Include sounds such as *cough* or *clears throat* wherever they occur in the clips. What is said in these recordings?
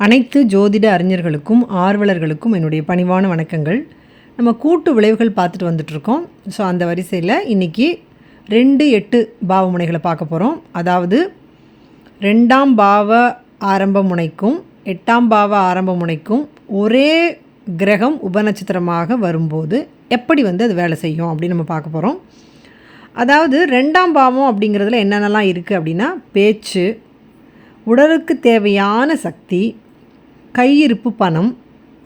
அனைத்து ஜோதிட அறிஞர்களுக்கும் ஆர்வலர்களுக்கும் என்னுடைய பணிவான வணக்கங்கள். நம்ம கூட்டு விளைவுகள் பார்த்துட்டு வந்துட்ருக்கோம் ஸோ அந்த வரிசையில் இன்றைக்கி ரெண்டு எட்டு பாவ முனைகளை பார்க்க போகிறோம் அதாவது ரெண்டாம் பாவ ஆரம்ப முனைக்கும் எட்டாம் பாவ ஆரம்ப முனைக்கும் ஒரே கிரகம் உபநட்சத்திரமாக வரும்போது எப்படி வந்து அது வேலை செய்யும் அப்படின்னு நம்ம பார்க்க போகிறோம் அதாவது ரெண்டாம் பாவம் அப்படிங்கிறதுல என்னென்னலாம் இருக்குது அப்படின்னா பேச்சு உடலுக்கு தேவையான சக்தி கையிருப்பு பணம்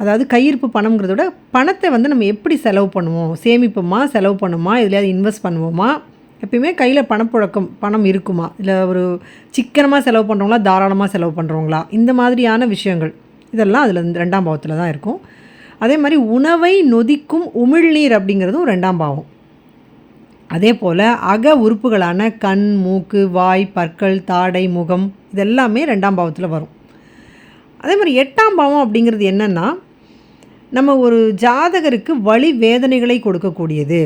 அதாவது கையிருப்பு பணம்ங்கிறத விட பணத்தை வந்து நம்ம எப்படி செலவு பண்ணுவோம்? சேமிப்போமா? செலவு பண்ணுமா? எதுலையாவது இன்வெஸ்ட் பண்ணுவோமா? எப்பயுமே கையில் பணப்புழக்கம் பணம் இருக்குமா? இல்லை ஒரு சிக்கனமாக செலவு பண்ணுறவங்களா தாராளமாக செலவு பண்ணுறவங்களா இந்த மாதிரியான விஷயங்கள். இதெல்லாம் அதில் ரெண்டாம் பாவத்தில் தான் இருக்கும். அதே மாதிரி உணவை நொதிக்கும் உமிழ்நீர் அப்படிங்கிறதும் ரெண்டாம் பாவம். அதே போல் அக உறுப்புகளான கண் மூக்கு வாய் பற்கள் தாடை முகம் இதெல்லாமே ரெண்டாம் பாவத்தில் வரும். அதே மாதிரி எட்டாம் பாவம் அப்படிங்கிறது என்னென்னா நம்ம ஒரு ஜாதகருக்கு வழி வேதனைகளை கொடுக்கக்கூடியது.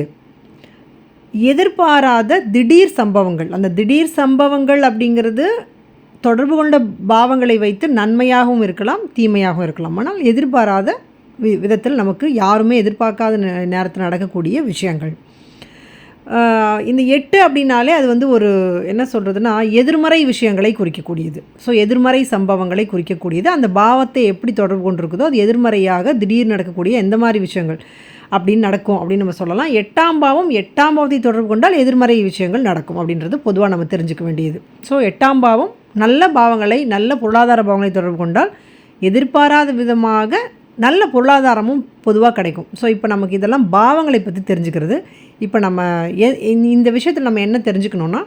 எதிர்பாராத திடீர் சம்பவங்கள். அந்த திடீர் சம்பவங்கள் அப்படிங்கிறது தொடர்பு கொண்ட பாவங்களை வைத்து நன்மையாகவும் இருக்கலாம் தீமையாகவும் இருக்கலாம். ஆனால் எதிர்பாராத வி விதத்தில் நமக்கு யாருமே எதிர்பார்க்காத நேரத்தில் நடக்கக்கூடிய விஷயங்கள். இந்த எட்டு அப்படின்னாலே அது வந்து ஒரு என்ன சொல்கிறதுனா எதிர்மறை விஷயங்களை குறிக்கக்கூடியது. ஸோ எதிர்மறை சம்பவங்களை குறிக்கக்கூடியது. அந்த பாவத்தை எப்படி தொடர்பு கொண்டிருக்குதோ அது எதிர்மறையாக திடீர் நடக்கக்கூடிய எந்த மாதிரி விஷயங்கள் அப்படின்னு நடக்கும் அப்படின்னு நம்ம சொல்லலாம். எட்டாம் பாவம் எட்டாம் பாவத்தை தொடர்பு கொண்டால் எதிர்மறை விஷயங்கள் நடக்கும் அப்படின்றது பொதுவாக நம்ம தெரிஞ்சுக்க வேண்டியது. ஸோ எட்டாம் பாவம் நல்ல பாவங்களை நல்ல பொருளாதார பாவங்களை தொடர்பு கொண்டால் எதிர்பாராத விதமாக நல்ல பொருளாதாரமும் பொதுவாக கிடைக்கும். ஸோ இப்போ நமக்கு இதெல்லாம் பாவங்களை பற்றி தெரிஞ்சுக்கிறது. இப்போ நம்ம இந்த விஷயத்தில் நம்ம என்ன தெரிஞ்சுக்கணுன்னா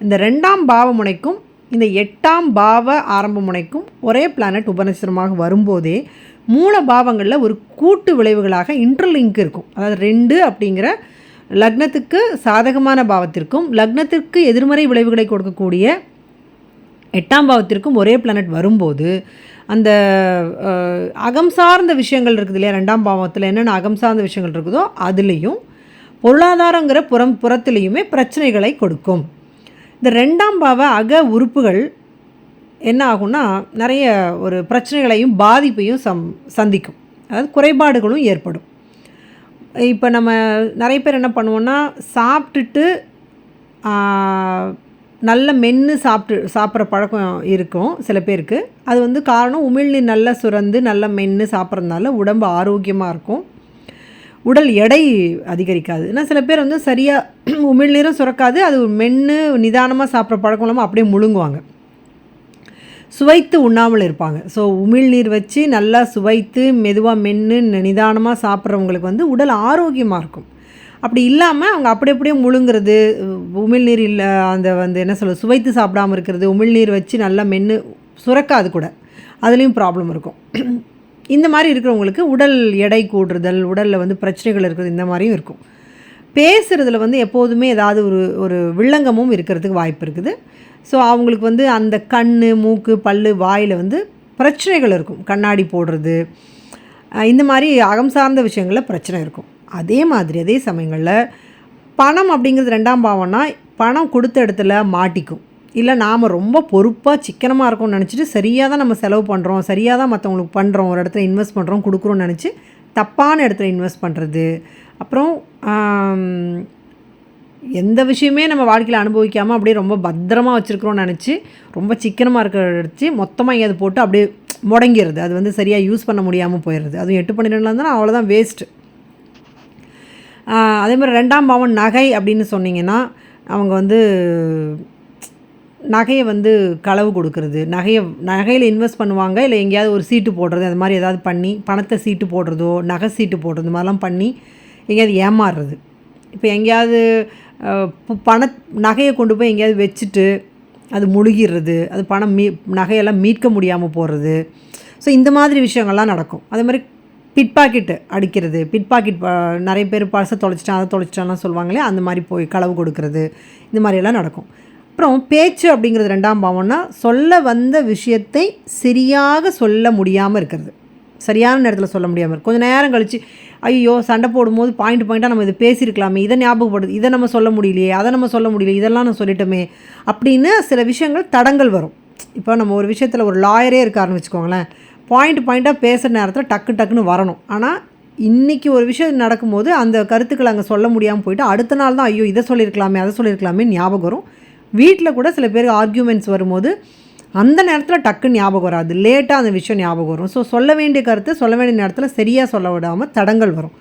இந்த ரெண்டாம் பாவ முனைக்கும் இந்த எட்டாம் பாவ ஆரம்ப முனைக்கும் ஒரே பிளானட் உபநட்சத்திரமாக வரும்போதே மூல பாவங்களில் ஒரு கூட்டு விளைவுகளாக இன்டர்லிங்க் இருக்கும். அதாவது ரெண்டு அப்படிங்கிற லக்னத்துக்கு சாதகமான பாவத்திற்கும் லக்னத்திற்கு எதிர்மறை விளைவுகளை கொடுக்கக்கூடிய எட்டாம் பாவத்திற்கும் ஒரே பிளானட் வரும்போது அந்த அகம் சார்ந்த விஷயங்கள் இருக்குது இல்லையா ரெண்டாம் பாவத்தில் என்னென்ன அகம் சார்ந்த விஷயங்கள் இருக்குதோ அதுலேயும் பொருளாதாரங்கிற புறம் புறத்துலேயுமே பிரச்சனைகளை கொடுக்கும். இந்த ரெண்டாம் பாவ அக உறுப்புகள் என்ன ஆகும்னா நிறைய ஒரு பிரச்சனைகளையும் பாதிப்பையும் சம் சந்திக்கும். அதாவது குறைபாடுகளும் ஏற்படும். இப்போ நம்ம நிறைய பேர் என்ன பண்ணுவோன்னா சாப்பிட்டுட்டு நல்ல மென்று சாப்பிட்டு சாப்பிட்ற பழக்கம் இருக்கும் சில பேருக்கு. அது வந்து காரணம் உமிழ்நீர் நல்லா சுரந்து நல்ல மென்று சாப்பிட்றதுனால உடம்பு ஆரோக்கியமாக இருக்கும். உடல் எடை அதிகரிக்காது. ஏன்னா சில பேர் வந்து சரியாக *clears throat* உமிழ்நீரும் சுரக்காது அது மென்று நிதானமாக சாப்பிட்ற பழக்கம் இல்லாமல் அப்படியே முழுங்குவாங்க. சுவைத்து உண்ணாமல் இருப்பாங்க. ஸோ உமிழ்நீர் வச்சு நல்லா சுவைத்து மெதுவாக மென்று நிதானமாக சாப்பிட்றவங்களுக்கு வந்து உடல் ஆரோக்கியமாக இருக்கும். அப்படி இல்லாமல் அவங்க அப்படி அப்படியே முழுங்கிறது உமிழ்நீர் இல்லை அந்த வந்து என்ன சொல்ல சுவைத்து சாப்பிடாமல் இருக்கிறது உமிழ்நீர் வச்சு நல்லா மென்று சுரக்காது கூட. அதுலேயும் ப்ராப்ளம் இருக்கும். இந்த மாதிரி இருக்கிறவங்களுக்கு உடல் எடை கூடுறுதல் உடலில் வந்து பிரச்சனைகள் இருக்கிறது இந்த மாதிரியும் இருக்கும். பேசுகிறதுல வந்து எப்போதுமே ஏதாவது ஒரு ஒரு வில்லங்கமும் இருக்கிறதுக்கு வாய்ப்பு இருக்குது. ஸோ அவங்களுக்கு வந்து அந்த கண் மூக்கு பல் வாயில் வந்து பிரச்சனைகள் இருக்கும். கண்ணாடி போடுறது இந்த மாதிரி அகம் சார்ந்த விஷயங்களில் பிரச்சனை இருக்கும். அதே மாதிரி அதே சமயங்களில் பணம் அப்படிங்கிறது ரெண்டாம் பாவம்னா பணம் கொடுத்த இடத்துல மாட்டிக்கும். இல்லை நாம் ரொம்ப பொறுப்பாக சிக்கனமாக இருக்கோம்னு நினச்சிட்டு சரியாக தான் நம்ம செலவு பண்ணுறோம் சரியாக தான் மற்றவங்களுக்கு பண்ணுறோம் ஒரு இடத்துல இன்வெஸ்ட் பண்ணுறோம் கொடுக்குறோன்னு நினச்சி தப்பான இடத்துல இன்வெஸ்ட் பண்ணுறது அப்புறம் எந்த விஷயமே நம்ம வாழ்க்கையில் அனுபவிக்காமல் அப்படியே ரொம்ப பத்திரமாக வச்சுருக்குறோன்னு நினச்சி ரொம்ப சிக்கனமாக இருக்கிற நினச்சி மொத்தமாக எங்கேயாவது போட்டு அப்படியே முடங்கிடுது அது வந்து சரியாக யூஸ் பண்ண முடியாமல் போயிடுது அதுவும் எட்டு பன்னிரெண்டுல இருந்தால் அவ்வளோதான் வேஸ்ட்டு அதே மாதிரி ரெண்டாம் பாவம் நகை அப்படின்னு சொன்னிங்கன்னா அவங்க வந்து நகையை வந்து களவு கொடுக்கறது. நகையை நகையில் இன்வெஸ்ட் பண்ணுவாங்க இல்லை எங்கேயாவது ஒரு சீட்டு போடுறது அது மாதிரி ஏதாவது பண்ணி பணத்தை சீட்டு போடுறதோ நகை சீட்டு போடுறது மாதிரிலாம் பண்ணி எங்கேயாவது ஏமாறுறது. இப்போ எங்கேயாவது பண நகையை கொண்டு போய் எங்கேயாவது வச்சுட்டு அது முழுகிடுறது அது பணம் மீ நகையெல்லாம் மீட்க முடியாமல் போகிறது ஸோ இந்த மாதிரி விஷயங்கள்லாம் நடக்கும். அதே மாதிரி பிட் பாக்கெட்டு அடிக்கிறது. பிட் பாக்கெட் நிறைய பேர் பழசை தொலைச்சிட்டான் அதை தொலைச்சிட்டான்லாம் சொல்லுவாங்களே அந்த மாதிரி போய் களவு கொடுக்கறது. இந்த மாதிரியெல்லாம் நடக்கும். அப்புறம் பேச்சு அப்படிங்கிறது ரெண்டாம் பாவம்னா சொல்ல வந்த விஷயத்தை சரியாக சொல்ல முடியாமல் இருக்கிறது. சரியான நேரத்தில் சொல்ல முடியாமல் இருக்கும் கொஞ்சம் நேரம் கழித்து ஐயோ சண்டை போடும்போது பாயிண்ட் பாயிண்ட்டாக நம்ம இதை பேசியிருக்கலாமே இதை ஞாபகப்படுது இதை நம்ம சொல்ல முடியலையே அதை நம்ம சொல்ல முடியல இதெல்லாம் நான் சொல்லிட்டோமே அப்படின்னு சில விஷயங்கள் தடங்கள் வரும். இப்போ நம்ம ஒரு விஷயத்தில் ஒரு லாயரே இருக்காருன்னு வச்சுக்கோங்களேன். பாயிண்ட் பாயிண்ட்டாக பேசுகிற நேரத்தில் டக்கு டக்குன்னு வரணும். ஆனால் இன்றைக்கி ஒரு விஷயம் நடக்கும்போது அந்த கருத்துக்களை அங்கே சொல்ல முடியாமல் போயிட்டு அடுத்த நாள் தான் ஐயோ இதை சொல்லியிருக்கலாமே அதை சொல்லியிருக்கலாமே ஞாபகம் வரும். வீட்டில் கூட சில பேர் ஆர்கியூமெண்ட்ஸ் வரும்போது அந்த நேரத்தில் டக்கு ஞாபகம் வராது. லேட்டாக அந்த விஷயம் ஞாபகம் வரும். ஸோ சொல்ல வேண்டிய கருத்து சொல்ல வேண்டிய நேரத்தில் சரியாக சொல்ல விடாமல் தடங்கள் வரும்.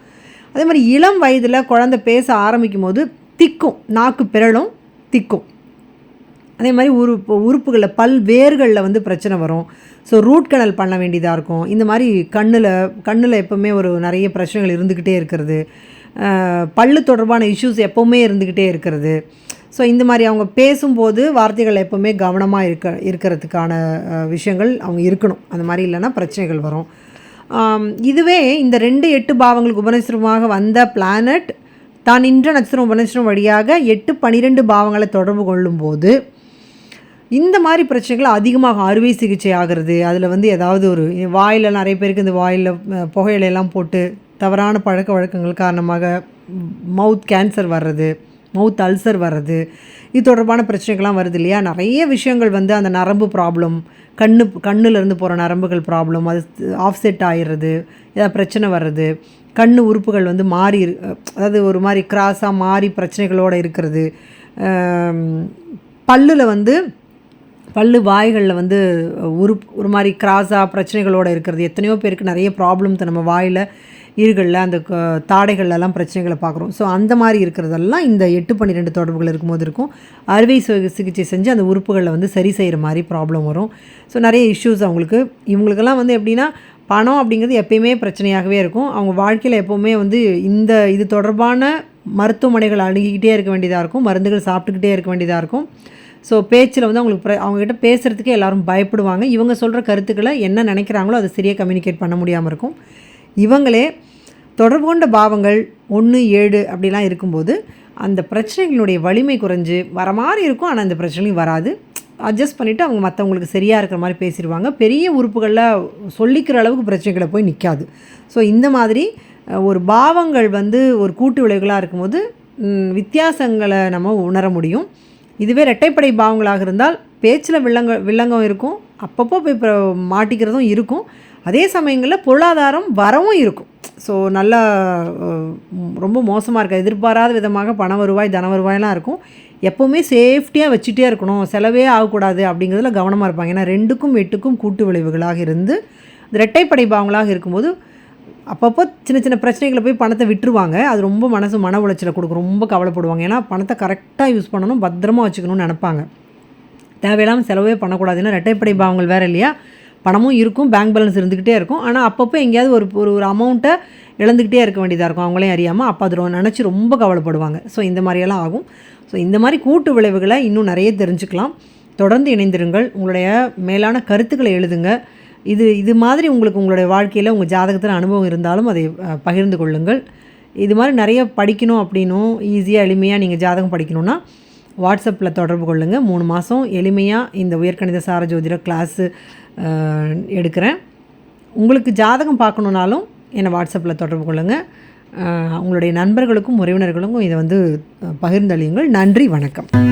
அதே மாதிரி இளம் வயதில் குழந்தை பேச ஆரம்பிக்கும் போது திக்கும் நாக்கு பிறலும் திக்கும். அதே மாதிரி உறுப்பு உறுப்புகளில் பல் வேர்களில் வந்து பிரச்சனை வரும். ஸோ ரூட் கனல் பண்ண வேண்டியதாக இருக்கும். இந்த மாதிரி கண்ணில் கண்ணில் எப்போவுமே ஒரு நிறைய பிரச்சனைகள் இருந்துக்கிட்டே இருக்கிறது. பல் பல்லு தொடர்பான இஷ்யூஸ் எப்போவுமே இருந்துக்கிட்டே இருக்கிறது. ஸோ இந்த மாதிரி அவங்க பேசும்போது வார்த்தைகள் எப்போவுமே கவனமாக இருக்க இருக்கிறதுக்கான விஷயங்கள் அவங்க இருக்கணும். அந்த மாதிரி இல்லைன்னா பிரச்சனைகள் வரும். இதுவே இந்த ரெண்டு எட்டு பாவங்களுக்கு உபநட்சத்திரமாக வந்த பிளானட் தான் நின்ற நட்சத்திரம் உபநட்சத்திரம் வழியாக எட்டு பனிரெண்டு பாவங்களை தொடர்பு கொள்ளும்போது இந்த மாதிரி பிரச்சனைகள் அதிகமாக அறுவை சிகிச்சை ஆகிறது அதில் வந்து ஏதாவது ஒரு வாயில் நிறைய பேருக்கு இந்த வாயில் புகையிலையெல்லாம் போட்டு தவறான பழக்க வழக்கங்கள் காரணமாக மவுத் கேன்சர் வர்றது மவுத் அல்சர் வர்றது இது தொடர்பான பிரச்சனைகள்லாம் வருது இல்லையா? நிறைய விஷயங்கள் வந்து அந்த நரம்பு ப்ராப்ளம் கண்ணு கண்ணுலேருந்து போகிற நரம்புகள் ப்ராப்ளம் அது ஆஃப்செட் ஆகிடுறது ஏதாவது பிரச்சனை வர்றது கண் உறுப்புகள் வந்து மாறி அதாவது ஒரு மாதிரி கிராஸாக மாறி பிரச்சனைகளோடு இருக்கிறது. பல்லில் வந்து பல்லு வாய்களில் வந்து ஒரு ஒரு மாதிரி கிராஸாக பிரச்சனைகளோடு இருக்கிறது. எத்தனையோ பேருக்கு நிறைய ப்ராப்ளம்ஸ் நம்ம வாயில் ஈர்களில் அந்த தாடைகள்லாம் பிரச்சனைகளை பார்க்குறோம். ஸோ அந்த மாதிரி இருக்கிறதெல்லாம் இந்த எட்டு பன்னிரெண்டு தொடர்புகள் இருக்கும்போது இருக்கும். அறுவை சிகிச்சை செஞ்சு அந்த உறுப்புகளில் வந்து சரி செய்கிற மாதிரி ப்ராப்ளம் வரும். ஸோ நிறைய இஷ்யூஸ் அவங்களுக்கு. இவங்களுக்கெல்லாம் வந்து எப்படின்னா பணம் அப்படிங்கிறது எப்பயுமே பிரச்சனையாகவே இருக்கும். அவங்க வாழ்க்கையில் எப்போவுமே வந்து இந்த இது தொடர்பான மருத்துவமனைகள் அணுகிக்கிட்டே இருக்க வேண்டியதாக இருக்கும். மருந்துகள் சாப்பிட்டுக்கிட்டே இருக்க வேண்டியதாக இருக்கும். ஸோ பேச்சில் வந்து அவங்களுக்கு பிர- அவங்ககிட்ட பேசுகிறதுக்கே எல்லாரும் பயப்படுவாங்க. இவங்க சொல்கிற கருத்துக்களை என்ன நினைக்கிறாங்களோ அதை சரியாக கம்யூனிகேட் பண்ண முடியாமல் இருக்கும். இவங்களே தொடர்பு கொண்ட பாவங்கள் ஒன்று ஏழு அப்படிலாம் இருக்கும்போது அந்த பிரச்சனைகளுடைய வலிமை குறைஞ்சு வர மாதிரி இருக்கும். ஆனால் அந்த பிரச்சனையும் வராது. அட்ஜஸ்ட் பண்ணிவிட்டு அவங்க மற்றவங்களுக்கு சரியாக இருக்கிற மாதிரி பேசிடுவாங்க. பெரிய உறுப்புகளில் சொல்லிக்கிற அளவுக்கு பிரச்சனைகளை போய் நிற்காது ஸோ இந்த மாதிரி ஒரு பாவங்கள் வந்து ஒரு கூட்டு விளைவுகளாக இருக்கும்போது வித்தியாசங்களை நம்ம உணர முடியும். இதுவே ரெட்டைப்படை பாவங்களாக இருந்தால் பேச்சில் வில்லங்க வில்லங்கம் இருக்கும். அப்பப்போ போய் மாட்டிக்கிறதும் இருக்கும். அதே சமயங்களில் பொருளாதாரம் வரவும் இருக்கும். ஸோ நல்லா ரொம்ப மோசமாக இருக்காது எதிர்பாராத விதமாக பண வருவாய் தன வருவாயெல்லாம் இருக்கும். எப்போவுமே சேஃப்டியாக வச்சுட்டே இருக்கணும். செலவே ஆகக்கூடாது அப்படிங்கிறதுல கவனமாக இருப்பாங்க. ஏன்னா ரெண்டுக்கும் எட்டுக்கும் கூட்டு விளைவுகளாக இருந்து இந்த இரட்டைப்படை பாவங்களாக இருக்கும்போது அப்பப்போ சின்ன சின்ன பிரச்சனைகளை போய் பணத்தை விட்டுருவாங்க. அது ரொம்ப மனசு மன உளைச்சலை கொடுக்கும். ரொம்ப கவலைப்படுவாங்க. ஏன்னா பணத்தை கரெக்டாக யூஸ் பண்ணணும் பத்திரமாக வச்சுக்கணும்னு நினைப்பாங்க. தேவையில்லாமல் செலவே பண்ணக்கூடாது. ஏன்னா ரெட்டைப்படை பாவங்கள் வேறு இல்லையா? பணமும் இருக்கும் பேங்க் பேலன்ஸ் இருந்துக்கிட்டே இருக்கும். ஆனால் அப்பப்போ எங்கேயாவது ஒரு ஒரு ஒரு அமௌண்ட்டை இழந்துக்கிட்டே இருக்க வேண்டியதாக இருக்கும். அவங்களையும் அறியாமல் அப்போ அது நினச்சி ரொம்ப கவலைப்படுவாங்க. ஸோ இந்த மாதிரியெல்லாம் ஆகும். ஸோ இந்த மாதிரி கூட்டு விளைவுகளை இன்னும் நிறைய தெரிஞ்சுக்கலாம். தொடர்ந்து இணைந்திருங்கள். உங்களுடைய மேலான கருத்துக்களை எழுதுங்க. இது இது மாதிரி உங்களுக்கு உங்களுடைய வாழ்க்கையில் உங்கள் ஜாதகத்தில் அனுபவம் இருந்தாலும் அதை பகிர்ந்து கொள்ளுங்கள். இது மாதிரி நிறைய படிக்கணும் அப்படின்னும் ஈஸியாக எளிமையாக நீங்கள் ஜாதகம் படிக்கணும்னா வாட்ஸ்அப்பில் தொடர்பு கொள்ளுங்கள் மூணு மாதம் எளிமையாக இந்த உயர்கணித சார ஜோதிட கிளாஸு எடுக்கிறேன். உங்களுக்கு ஜாதகம் பார்க்கணுன்னாலும் என்னை வாட்ஸ்அப்பில் தொடர்பு கொள்ளுங்கள் உங்களுடைய நண்பர்களுக்கும் உறவினர்களுக்கும் இதை வந்து பகிர்ந்தளியுங்கள். நன்றி வணக்கம்.